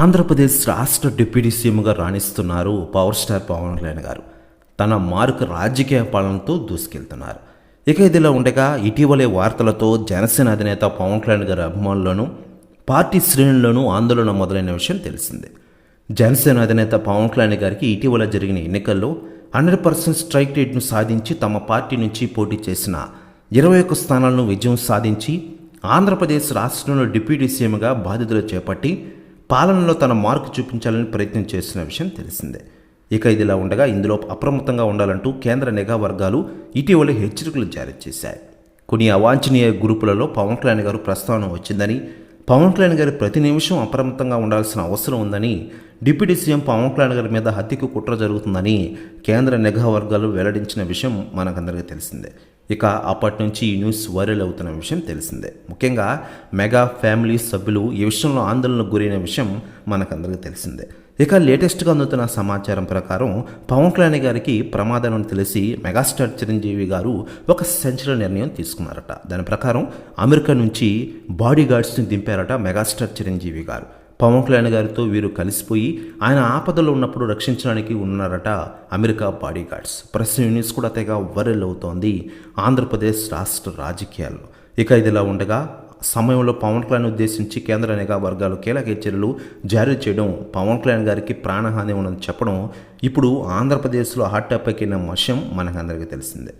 ఆంధ్రప్రదేశ్ రాష్ట్ర డిప్యూటీ సీఎంగా రాణిస్తున్నారు పవర్ స్టార్ పవన్ కళ్యాణ్ గారు. తన మార్కు రాజకీయ పాలనతో దూసుకెళ్తున్నారు. ఇక ఇదిలా ఉండగా ఇటీవలే వార్తలతో జనసేన అధినేత పవన్ కళ్యాణ్ గారి అభిమానులను పార్టీ శ్రేణుల్లోనూ ఆందోళన మొదలైన విషయం తెలిసిందే. జనసేన అధినేత పవన్ కళ్యాణ్ గారికి ఇటీవల జరిగిన ఎన్నికల్లో హండ్రెడ్ పర్సెంట్ స్ట్రైక్ రేట్ను సాధించి తమ పార్టీ నుంచి పోటీ చేసిన ఇరవై ఒక్క స్థానాలను విజయం సాధించి ఆంధ్రప్రదేశ్ రాష్ట్రంలో డిప్యూటీ సీఎంగా బాధ్యతలు చేపట్టి పాలనలో తన మార్కు చూపించాలని ప్రయత్నం చేస్తున్న విషయం తెలిసిందే. ఇక ఇదిలా ఉండగా ఇందులో అప్రమత్తంగా ఉండాలంటూ కేంద్ర నిఘా వర్గాలు ఇటీవల హెచ్చరికలు జారీ చేశాయి. కొన్ని అవాంఛనీయ గ్రూపులలో పవన్ కళ్యాణ్ గారు ప్రస్తావన వచ్చిందని పవన్ కళ్యాణ్ గారు ప్రతి నిమిషం అప్రమత్తంగా ఉండాల్సిన అవసరం ఉందని డిప్యూటీ సీఎం పవన్ కళ్యాణ్ గారి మీద హత్యకు కుట్ర జరుగుతుందని కేంద్ర నిఘా వర్గాలు వెల్లడించిన విషయం మనకందరికీ తెలిసిందే. ఇక అప్పటి నుంచి ఈ న్యూస్ వైరల్ అవుతున్న విషయం తెలిసిందే. ముఖ్యంగా మెగా ఫ్యామిలీ సభ్యులు ఈ విషయంలో ఆందోళనకు గురైన విషయం మనకందరికీ తెలిసిందే. ఇక లేటెస్ట్గా అందుతున్న సమాచారం ప్రకారం పవన్ కళ్యాణ్ గారికి ప్రమాదం తెలిసి మెగాస్టార్ చిరంజీవి గారు ఒక సెంచరీ నిర్ణయం తీసుకున్నారట. దాని ప్రకారం అమెరికా నుంచి బాడీ గార్డ్స్ని దింపారట మెగాస్టార్ చిరంజీవి గారు. పవన్ కళ్యాణ్ గారితో వీరు కలిసిపోయి ఆయన ఆపదలో ఉన్నప్పుడు రక్షించడానికి ఉన్నారట America body guards press news కూడా తెగ వైరల్ అవుతోంది. ఆంధ్రప్రదేశ్ రాష్ట్ర రాజకీయాల్లో. ఇక ఇదిలా ఉండగా సమయంలో పవన్ కళ్యాణ్ ఉద్దేశించి కేంద్ర నిఘా వర్గాలు కీలక హెచ్చరికలు జారీ చేయడం పవన్ కళ్యాణ్ గారికి ప్రాణహాని ఉన్నది చెప్పడం ఇప్పుడు ఆంధ్రప్రదేశ్లో హాట్ టాపిక్ అయిన విషయం మనకందరికీ తెలిసిందే.